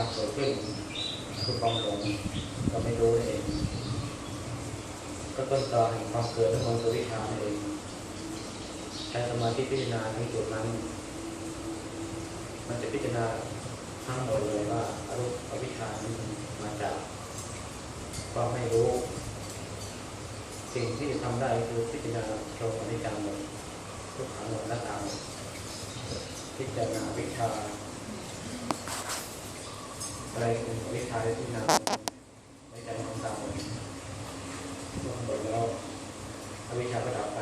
าเกิดขึ้นคือความหลงเราไม่รู้เอง ก็ต้นตอแห่งความเกิดของมันคือวิชาเองใช้สมาธิพิจารณาในจุดนั้น มันจะพิจารณาทั้งหมดเลยว่าอารมณ์อวิชานั้นมาจากความไม่รู้ สิ่งที่จะทำได้คือพิจารณาตรงอนิจจังหมดทุกขังหมดหน้าตาพิจารณาวิชา อะไรเป็นวิชาที่พิจารณาในใจของตามหมดเมื่อหมดแล้วอวิชาก็ดับไป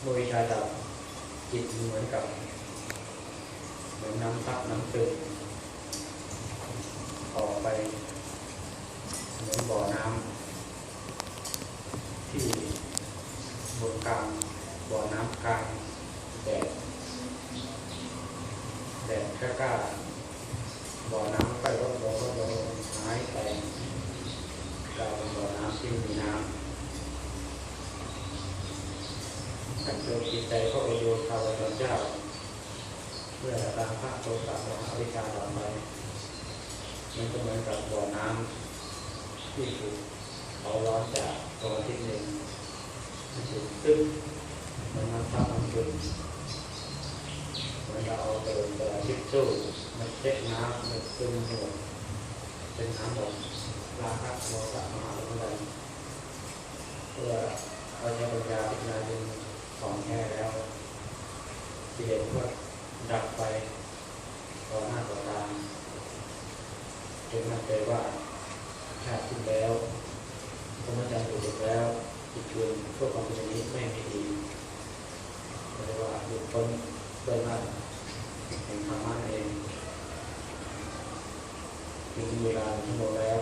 เมื่อวิชาดับจิตเหมือนกับเหมือนน้ำซับน้ำซึมออกไปเหมือนบ่อน้ำที่บนกลางบ่อน้ำกลางแดดแดดกล้า บ่อน้ำไปรถลงรถลงหายไปกลายเป็นบ่อน้ำที่มีน้ำถ้าเกิดจิตใจก็ไปโยนคาวาเจ้าเมื่อตามพระโทสะโมหะวิชาต่อไปมันก็เหมือนกับบ่อน้ำที่ถูกเขาร้อนจากดวงอาทิตย์หนึ่งมันถูกตึ้งมันน้ำซับน้ำซึมเหมือน เราเอาเติมกระดาษทิชชู่มันเช็ดน้ำมันซึมหมดเป็นน้ำหมดราคะโมหะมหาวิทยาลัยเพื่อเอาใช้ปัญญาพิจารณาจนของแท้แล้วที่เห็นว่าดับไปต่อหน้าต่อตาจนมั่นใจว่าชาติที่แล้วสมจารย์ถูกแล้วจิตชวนพวกความเป็นนี้ไม่มีดีเรียกว่าหลุดพ้นด้วยหน้า เป็นธรรมะเองมีเวลาชั่วโมงแล้ว